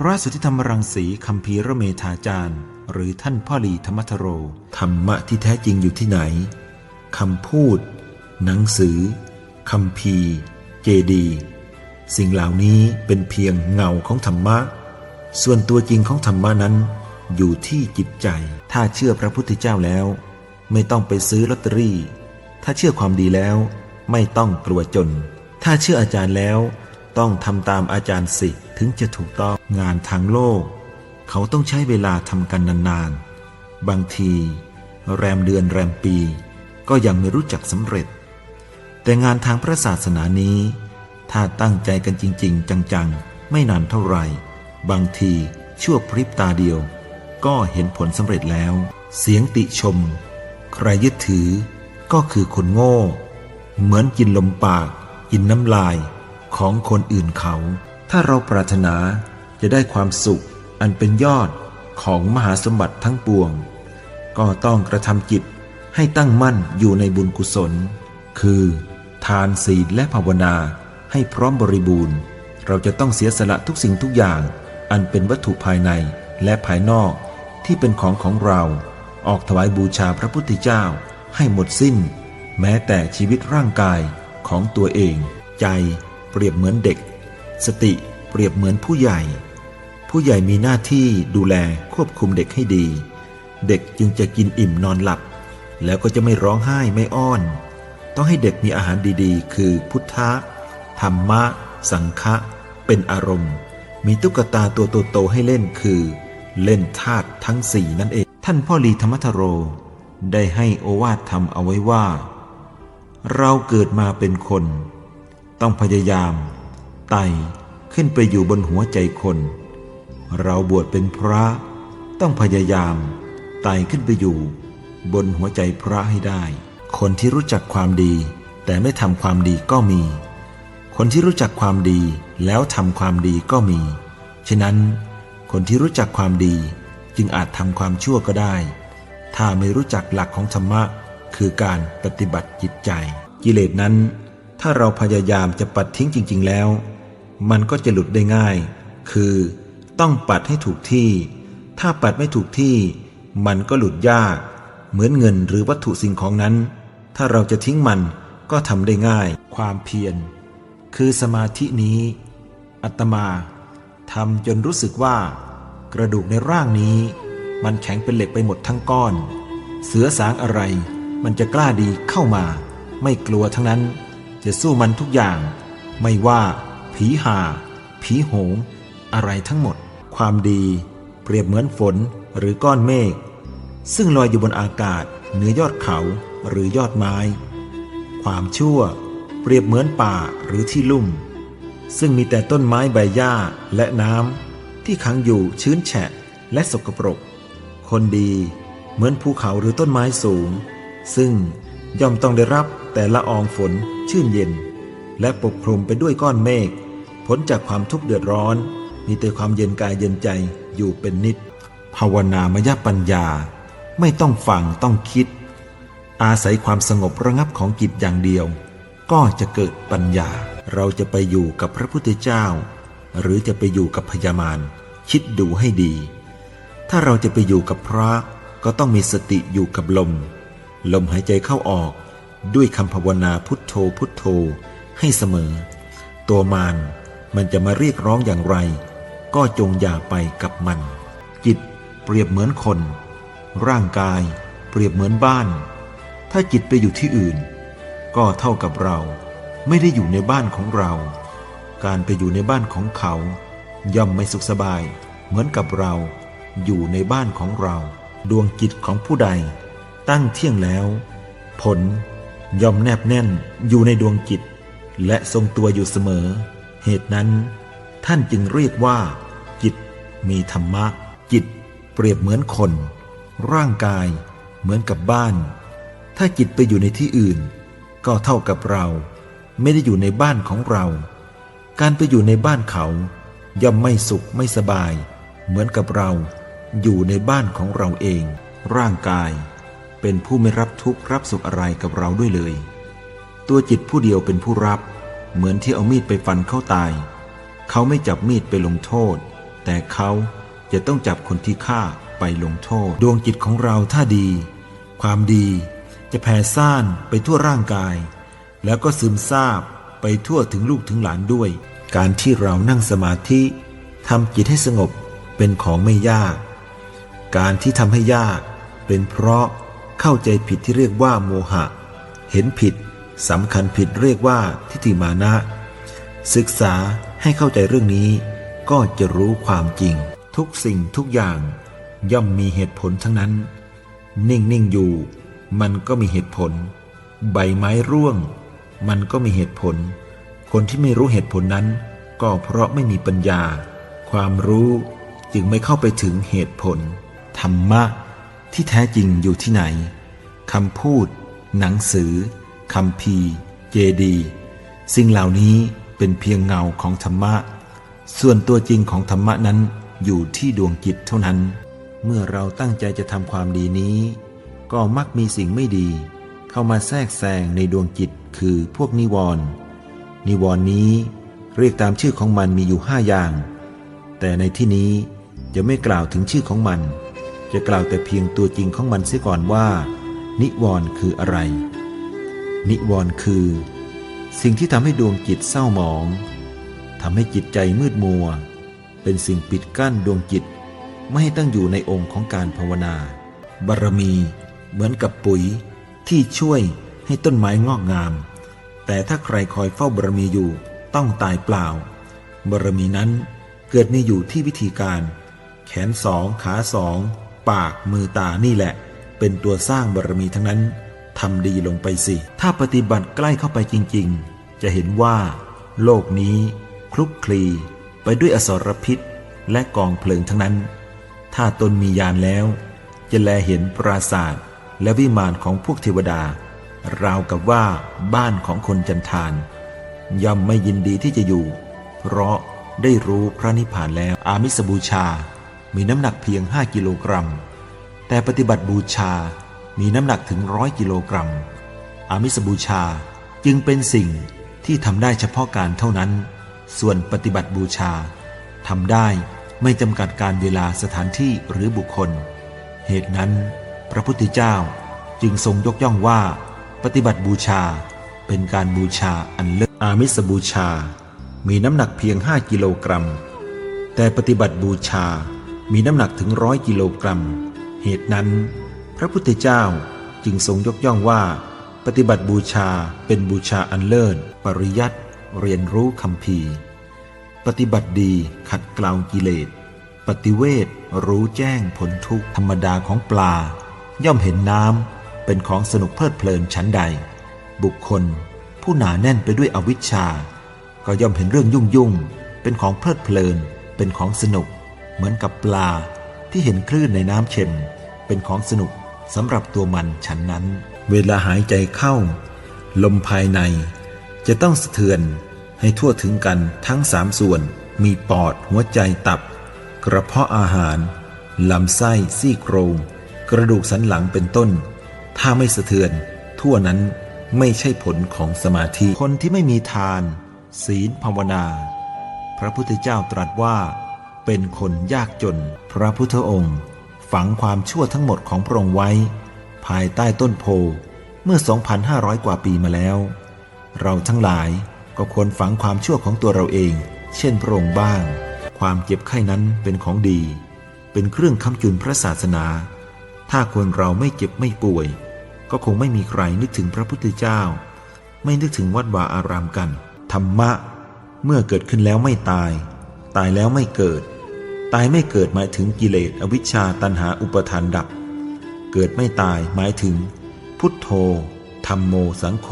พระสุทธิธรรมรังสีคัมภีระเมธาจารย์ หรือท่านพ่อหลีธรรมทโร ธรรมะที่แท้จริงอยู่ที่ไหนคำพูด หนังสือคำพีเจดี สิ่งเหล่านี้เป็นเพียงเงาของธรรมะ ส่วนตัวจริงของธรรมะนั้น อยู่ที่จิตใจ ถ้าเชื่อพระพุทธเจ้าแล้ว ไม่ต้องไปซื้อลอตเตอรี่ ถ้าเชื่อความดีแล้ว ไม่ต้องกลัวจน ถ้าเชื่ออาจารย์แล้ว ต้องทำตามอาจารย์สิถึงจะถูกต้องงานทางโลก เขาต้องใช้เวลาทำกันนานๆ บางที แรมเดือนแรมปี ก็ยังไม่รู้จักสำเร็จ แต่งานทางพระศาสนานี้ ถ้าตั้งใจกันจริง ๆ จังๆ ไม่นานเท่าไหร่ บางทีชั่วพริบตาเดียว ก็เห็นผลสำเร็จแล้ว เสียงติชม ใครยึดถือก็คือคนโง่ เหมือนกินลมปาก กินน้ำลาย ของคนอื่นเขา ถ้าเราปรารถนาจะได้ความสุขอันเป็นยอดของมหาสมบัติทั้งปวง ก็ต้องกระทำจิตให้ตั้งมั่นอยู่ในบุญกุศล คือ ทานศีลและภาวนาให้พร้อมบริบูรณ์ เราจะต้องเสียสละทุกสิ่งทุกอย่าง อันเป็นวัตถุภายในและภายนอกที่เป็นของของเรา ออกถวายบูชาพระพุทธเจ้าให้หมดสิ้น แม้แต่ชีวิตร่างกายของตัวเอง ใจ เปรียบเหมือนเด็ก สติเปรียบเหมือนผู้ใหญ่ ผู้ใหญ่มีหน้าที่ดูแลควบคุมเด็กให้ดี เด็กจึงจะกินอิ่มนอนหลับ แล้วก็จะไม่ร้องไห้ไม่อ้อน ต้องให้เด็กมีอาหารดีๆ คือพุทธะธรรมะ สังฆะเป็นอารมณ์ มีตุ๊กตาตัวโตๆให้เล่นคือ เล่นธาตุทั้งสี่นั่นเอง ท่านพ่อลีธรรมทโร ได้ให้โอวาทธรรมเอาไว้ว่า เราเกิดมาเป็นคน ต้องพยายามไต่ขึ้นไปอยู่บนหัวใจคน เราบวชเป็นพระ ต้องพยายามไต่ขึ้นไปอยู่ บนหัวใจพระให้ได้ คนที่รู้จักความดี แต่ไม่ทำความดีก็มี คนที่รู้จักความดีแล้วทำความดีก็มี ฉะนั้นคนที่รู้จักความดีจึงอาจทำความชั่วก็ได้ ถ้าไม่รู้จักหลักของธรรมะ คือการปฏิบัติจิตใจ กิเลสนั้น ถ้าเราพยายามจะปัดทิ้งจริง ๆ แล้ว มันก็จะหลุดได้ง่าย คือต้องปัดให้ถูกที่ ถ้าปัดไม่ถูกที่ มันก็หลุดยาก เหมือนเงินหรือวัตถุสิ่งของนั้น ถ้าเราจะทิ้งมันก็ทำได้ง่าย ความเพียร คือสมาธินี้ อัตมาทำจนรู้สึกว่า กระดูกในร่างนี้ มันแข็งเป็นเหล็กไปหมดทั้งก้อน เสือสางอะไร มันจะกล้าดีเข้ามา ไม่กลัวทั้งนั้น จะสู้มันทุกอย่าง ไม่ว่า ผีหาผีโหง อะไรทั้งหมด ความดีเปรียบเหมือนฝนหรือก้อนเมฆซึ่งลอยอยู่บนอากาศเหนือยอดเขาหรือยอดไม้ ความชั่วเปรียบเหมือนป่าหรือที่ลุ่ม ซึ่งมีแต่ต้นไม้ใบหญ้าและน้ำที่ขังอยู่ชื้นแฉะและสกปรก คนดีเหมือนภูเขาหรือต้นไม้สูง ซึ่งย่อมต้องได้รับแต่ละอองฝน ชื่นเย็น และปกคลุมไปด้วยก้อนเมฆพ้นจากความทุกข์เดือดร้อน มีแต่ความเย็นกายเย็นใจอยู่เป็นนิด ภาวนามยปัญญาไม่ต้องฟังต้องคิด อาศัยความสงบระงับของจิตอย่างเดียว ก็จะเกิดปัญญา เราจะไปอยู่กับพระพุทธเจ้า หรือจะไปอยู่กับพญามารคิดดูให้ดี ถ้าเราจะไปอยู่กับพระก็ต้องมีสติอยู่กับลม ลมหายใจเข้าออก ด้วยคำภาวนาพุทโธพุทโธ ให้เสมอ ตัวมารมันจะมาเรียกร้องอย่างไร ก็จงอย่าไปกับมัน จิตเปรียบเหมือนคน ร่างกายเปรียบเหมือนบ้าน ถ้าจิตไปอยู่ที่อื่น ก็เท่ากับเราไม่ได้อยู่ในบ้านของเรา การไปอยู่ในบ้านของเขา ย่อมไม่สุขสบาย เหมือนกับเราอยู่ในบ้านของเรา ดวงจิตของผู้ใด ตั้งเที่ยงแล้ว ผล ย่อมแนบแน่นอยู่ในดวงจิต และทรงตัวอยู่เสมอ เหตุนั้น ท่านจึงเรียกว่า จิต มีธรรมะ จิต เปรียบเหมือนคน ร่างกาย เหมือนกับบ้าน ถ้าจิตไปอยู่ในที่อื่น ก็เท่ากับเรา ไม่ได้อยู่ในบ้านของเรา การไปอยู่ในบ้านเขา ย่อมไม่สุขไม่สบาย เหมือนกับเรา อยู่ในบ้านของเราเอง ร่างกาย เป็นผู้ไม่รับทุกข์รับสุขอะไรกับเราด้วยเลย ตัวจิตผู้เดียวเป็นผู้รับ เหมือนที่เอามีดไปฟันเข้าตาย เขาไม่จับมีดไปลงโทษ แต่เขาจะต้องจับคนที่ฆ่าไปลงโทษ ดวงจิตของเราถ้าดี ความดีจะแผ่ซ่านไปทั่วร่างกาย แล้วก็ซึมซาบไปทั่วถึงลูกถึงหลานด้วย การที่เรานั่งสมาธิทำจิตให้สงบเป็นของไม่ยาก การที่ทำให้ยากเป็นเพราะ เข้าใจผิดที่เรียกว่าโมหะ เห็นผิดสำคัญผิดเรียกว่าทิฏฐิมานะ ศึกษาให้เข้าใจเรื่องนี้ ก็จะรู้ความจริง ทุกสิ่งทุกอย่างย่อมมีเหตุผลทั้งนั้น นิ่งนิ่งอยู่ มันก็มีเหตุผล ใบไม้ร่วง มันก็มีเหตุผล คนที่ไม่รู้เหตุผลนั้น ก็เพราะไม่มีปัญญา ความรู้จึงไม่เข้าไปถึงเหตุผล ธรรมะ ที่แท้จริงอยู่ที่ไหนคำพูด หนังสือคำพีเจดี สิ่งเหล่านี้เป็นเพียงเงาของธรรมะ ส่วนตัวจริงของธรรมะนั้นอยู่ที่ดวงจิตเท่านั้น เมื่อเราตั้งใจจะทำความดีนี้ ก็มักมีสิ่งไม่ดี เข้ามาแทรกแซงในดวงจิตคือพวกนิวรณ์นิวรณ์นี้เรียกตามชื่อของมันมีอยู่ห้าอย่าง แต่ในที่นี้จะไม่กล่าวถึงชื่อของมัน จะกล่าวแต่เพียงตัวจริงของมันเสียก่อนว่า นิวรณ์คืออะไร นิวรณ์คือ สิ่งที่ทำให้ดวงจิตเศร้าหมองทำให้จิตใจมืดมัว เป็นสิ่งปิดกั้นดวงจิต ไม่ให้ตั้งอยู่ในองค์ของการภาวนา บารมี เหมือนกับปุ๋ย ที่ช่วยให้ต้นไม้งอกงาม แต่ถ้าใครคอยเฝ้าบารมีอยู่ต้องตายเปล่า บารมีนั้นเกิดมีอยู่ที่วิธีการ แขนสองขาสอง ปากมือตานี่แหละ เป็นตัวสร้างบารมีทั้งนั้นทำดีลงไปสิ ถ้าปฏิบัติใกล้เข้าไปจริง ๆ จะเห็นว่า โลกนี้คลุกคลีไปด้วยอสรพิษและกองเพลิงทั้งนั้น ถ้าตนมียานแล้ว จะแลเห็นปราศาสตร์และวิมานของพวกเทวดา ราวกับว่าบ้านของคนจันทาน ย่อมไม่ยินดีที่จะอยู่ เพราะได้รู้พระนิพพานแล้วอามิสบูชา มีน้ำหนักเพียง 5 กิโลกรัม แต่ปฏิบัติบูชา มีน้ำหนักถึงร้อยกิโลกรัม อามิสบูชาจึงเป็นสิ่งที่ทำได้เฉพาะการเท่านั้น ส่วนปฏิบัติบูชาทำได้ไม่จำกัดการเวลาสถานที่หรือบุคคล เหตุนั้น พระพุทธเจ้าจึงทรงยกย่องว่า ปฏิบัติบูชาเป็นการบูชาอันเลิศอามิสบูชา มีน้ำหนักเพียง 5 กิโลกรัม แต่ปฏิบัติบูชา มีน้ำหนักถึงร้อยกิโลกรัม เหตุนั้น พระพุทธเจ้าจึงทรงยกย่องว่า ปฏิบัติบูชาเป็นบูชาอันเลิศปริยัติเรียนรู้คำพีปฏิบัติดีขัดเกลากิเลส ปฏิเวทรู้แจ้งผลทุกธรรมดาของปลา ย่อมเห็นน้ำเป็นของสนุกเพลิดเพลินชั้นใด บุคคล ผู้หนาแน่นไปด้วยอวิชชา ก็ย่อมเห็นเรื่องยุ่งยุ่งเป็นของเพลิดเพลินเป็นของสนุก เหมือนกับปลาที่เห็นคลื่นในน้ำเค็ม เป็นของสนุกสำหรับตัวมันฉันนั้น เวลาหายใจเข้า ลมภายใน จะต้องสะเทือนให้ทั่วถึงกันทั้งสามส่วน มีปอดหัวใจตับ กระเพาะอาหาร ลำไส้ซี่โครง กระดูกสันหลังเป็นต้น ถ้าไม่สะเทือน ทั่วนั้นไม่ใช่ผลของสมาธิ คนที่ไม่มีทาน ศีลภาวนา พระพุทธเจ้าตรัสว่า เป็นคนยากจน พระพุทธองค์ ฝังความชั่วทั้งหมดของพระองค์ไว้ ภายใต้ต้นโพเมื่อ 2,500 กว่าปีมาแล้ว เราทั้งหลายก็ควรฝังความชั่วของตัวเราเอง เช่นพระองค์บ้าง ความเจ็บไข้นั้นเป็นของดี เป็นเครื่องค้ำจุนพระศาสนา ถ้าคนเราไม่เจ็บไม่ป่วย ก็คงไม่มีใครนึกถึงพระพุทธเจ้า ไม่นึกถึงวัดวาอารามกัน ธรรมะ เมื่อเกิดขึ้นแล้วไม่ตาย ตายแล้วไม่เกิด ตายไม่เกิดหมายถึงกิเลสอวิชชาตันหาอุปทานดับ เกิดไม่ตายหมายถึง พุทโธธรรมโมสังโฆ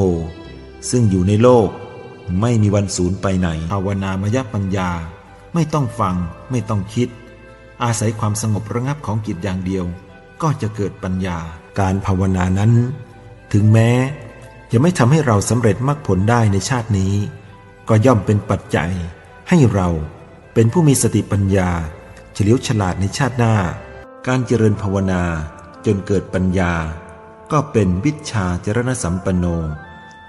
ซึ่งอยู่ในโลก ไม่มีวันสูญไปไหนภาวนามยปัญญา ไม่ต้องฟังไม่ต้องคิด อาศัยความสงบระงับของจิตอย่างเดียว ก็จะเกิดปัญญา การภาวนานั้น ถึงแม้จะไม่ทำให้เราสำเร็จมรรคผลได้ในชาตินี้ ก็ย่อมเป็นปัจจัยให้เราเป็นผู้มีสติปัญญา เฉลียวฉลาดในชาติหน้า การเจริญภาวนาจนเกิดปัญญา ก็เป็นวิชาจรณสัมปันโน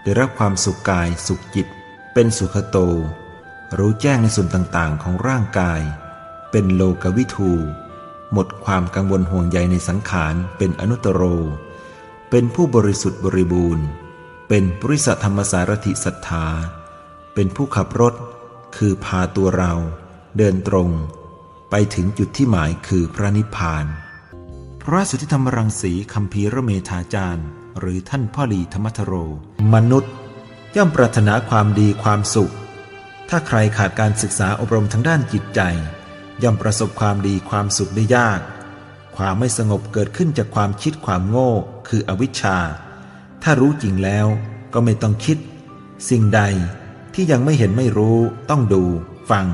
ได้รับความสุขกายสุขจิต เป็นสุขโต รู้แจ้งในส่วนต่างๆ ของร่างกาย เป็นโลกวิทู หมดความกังวลห่วงใยในสังขารเป็นอนุตตโร เป็นผู้บริสุทธิ์บริบูรณ์ เป็นปริสธรรมสารถิศรัทธา เป็นผู้ขับรถ คือพาตัวเรา เดินตรง ไปถึงจุดที่หมายคือพระนิพพาน พระสุทธิธรรมรังสีคัมภีรเมธาจารย์ หรือท่านพ่อหลีธรรมทโร มนุษย์ ย่อมปรารถนาความดีความสุข ถ้าใครขาดการศึกษาอบรมทางด้านจิตใจ ย่อมประสบความดีความสุขได้ยาก ความไม่สงบเกิดขึ้นจากความคิดความโง่ คืออวิชชา ถ้ารู้จริงแล้วก็ไม่ต้องคิด สิ่งใดที่ยังไม่เห็นไม่รู้ต้องดู ฟัง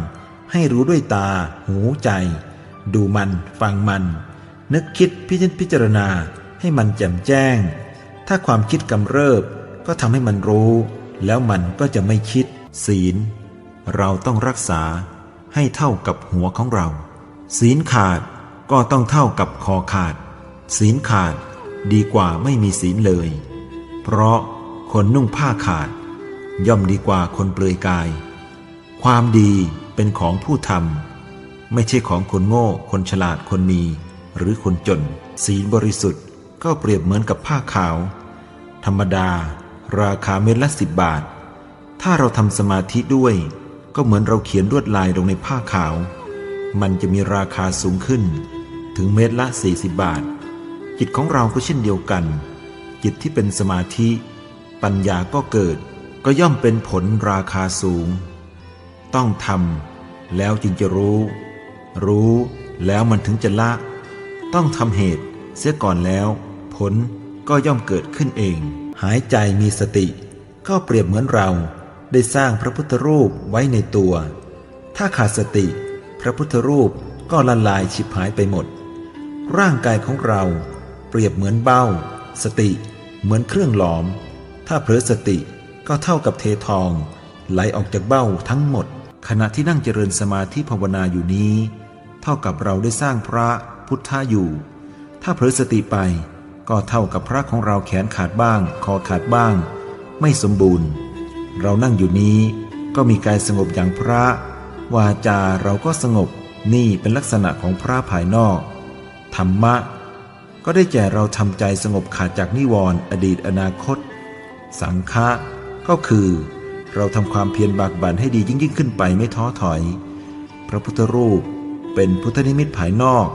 ให้รู้ด้วยตา หูใจ ดูมันฟังมัน นึกคิดพิจิตพิจารณาให้มันแจ่มแจ้ง ถ้าความคิดกำเริบก็ทำให้มันรู้ แล้วมันก็จะไม่คิด ศีล เราต้องรักษาให้เท่ากับหัวของเรา ศีลขาดก็ต้องเท่ากับคอขาด ศีลขาดดีกว่าไม่มีศีลเลย เพราะคนนุ่งผ้าขาด ย่อมดีกว่าคนเปลือยกาย ความดีเป็นของผู้ทำไม่ใช่ของคนโง่ คนฉลาดคนมี หรือคนจน ศีลบริสุทธิ์ก็เปรียบเหมือนกับผ้าขาว ธรรมดา ราคาเม็ดละสิบบาท ถ้าเราทำสมาธิด้วย ก็เหมือนเราเขียนลวดลายลงในผ้าขาว มันจะมีราคาสูงขึ้น ถึงเม็ดละ 40 บาท จิตของเราก็เช่นเดียวกัน จิตที่เป็นสมาธิ ปัญญาก็เกิด ก็ย่อมเป็นผลราคาสูง ต้องทำแล้วจึงจะรู้ รู้แล้วมันถึงจะละ ต้องทำเหตุเสียก่อนแล้ว ผลก็ย่อมเกิดขึ้นเอง หายใจมีสติ ก็เปรียบเหมือนเราได้สร้างพระพุทธรูปไว้ในตัว ถ้าขาดสติ พระพุทธรูปก็ละลายฉิบหายไปหมด ร่างกายของเรา เปรียบเหมือนเบ้า สติ เหมือนเครื่องหลอม ถ้าเผลอสติก็เท่ากับเททองไหลออกจากเบ้าทั้งหมด ขณะที่นั่งเจริญสมาธิภาวนาอยู่นี้ เท่ากับเราได้สร้างพระพุทธอยู่ ถ้าเผลอสติไปก็เท่ากับพระของเราแขนขาดบ้าง คอขาดบ้าง ไม่สมบูรณ์ เรานั่งอยู่นี้ก็มีกายสงบอย่างพระ วาจาเราก็สงบนี่เป็นลักษณะของพระภายนอก ธรรมะ ก็ได้แก่เราทำใจสงบขาดจากนิวรณ์อดีตอนาคต สังฆะก็คือ เราทำความเพียรบากบั่นให้ดียิ่งยิ่งขึ้นไปไม่ท้อถอย พระพุทธรูปเป็นพุทธนิมิตภายนอก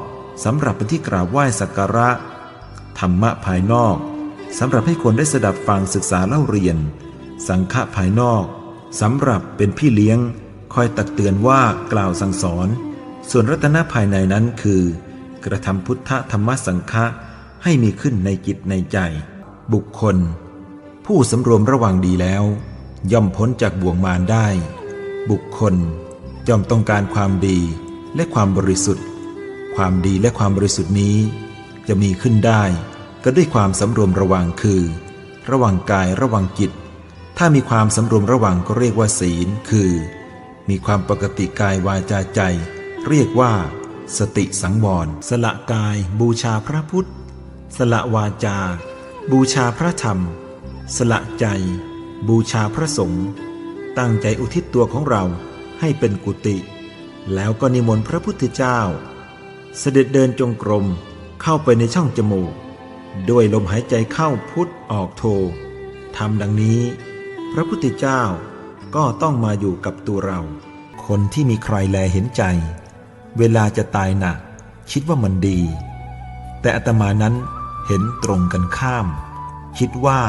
สำหรับเป็นที่กราบไหว้สักการะ ธรรมะภายนอกสำหรับให้คนได้สดับฟังศึกษาเล่าเรียน สังฆะภายนอกสำหรับเป็นพี่เลี้ยง คอยตักเตือนว่ากล่าวสั่งสอน ส่วนรัตนะภายในนั้นคือ กระทำพุทธธรรมสังฆะให้มีขึ้นในจิตในใจ บุคคล ผู้สำรวมระวังดีแล้ว ย่อมพ้นจากบ่วงมารได้ บุคคลย่อมต้องการความดีและความบริสุทธิ์ ความดีและความบริสุทธิ์นี้ จะมีขึ้นได้ก็ด้วยความสำรวมระวังคือ ระวังกายระวังจิต ถ้ามีความสำรวมระวังก็เรียกว่าศีล คือ มีความปกติกายวาจาใจ เรียกว่า สติสังวร สละกายบูชาพระพุทธ สละวาจา บูชาพระธรรม สละใจ บูชาพระสงฆ์ตั้งใจอุทิศตัวของเราให้เป็นกุฏิแล้วก็นิมนต์พระพุทธเจ้า เสด็จเดินจงกรมเข้าไปในช่องจมูก ด้วยลมหายใจเข้าพุทธออกโททำดังนี้ พระพุทธเจ้าก็ต้องมาอยู่กับตัวเรา คนที่มีใครแลเห็นใจ เวลาจะตายหนัก คิดว่ามันดี แต่อาตมานั้นเห็นตรงกันข้าม คิดว่า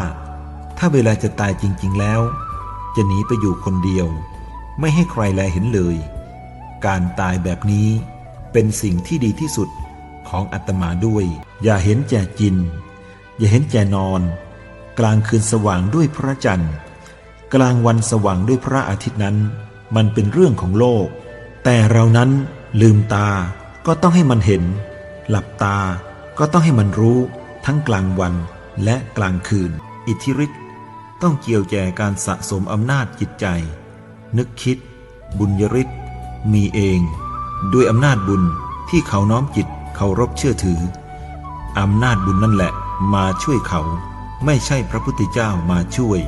ถ้าเวลาจะตายจริง ๆ แล้ว จะหนีไปอยู่คนเดียว ไม่ให้ใครแลเห็นเลย การตายแบบนี้เป็นสิ่งที่ดีที่สุดของอาตมาด้วย อย่าเห็นแจ่จิน อย่าเห็นแจ่นอน กลางคืนสว่างด้วยพระจันทร์ กลางวันสว่างด้วยพระอาทิตย์นั้น มันเป็นเรื่องของโลก แต่เรานั้นลืมตาก็ต้องให้มันเห็น หลับตาก็ต้องให้มันรู้ ทั้งกลางวันและกลางคืน อิทธิฤทธิ์ ต้องเกี่ยวแก่การสะสมอำนาจจิตใจ นึกคิด บุญยริศมีเอง ด้วยอำนาจบุญที่เขาน้อมจิตเคารพเชื่อถืออำนาจบุญนั่นแหละมาช่วยเขา ไม่ใช่พระพุทธเจ้ามาช่วย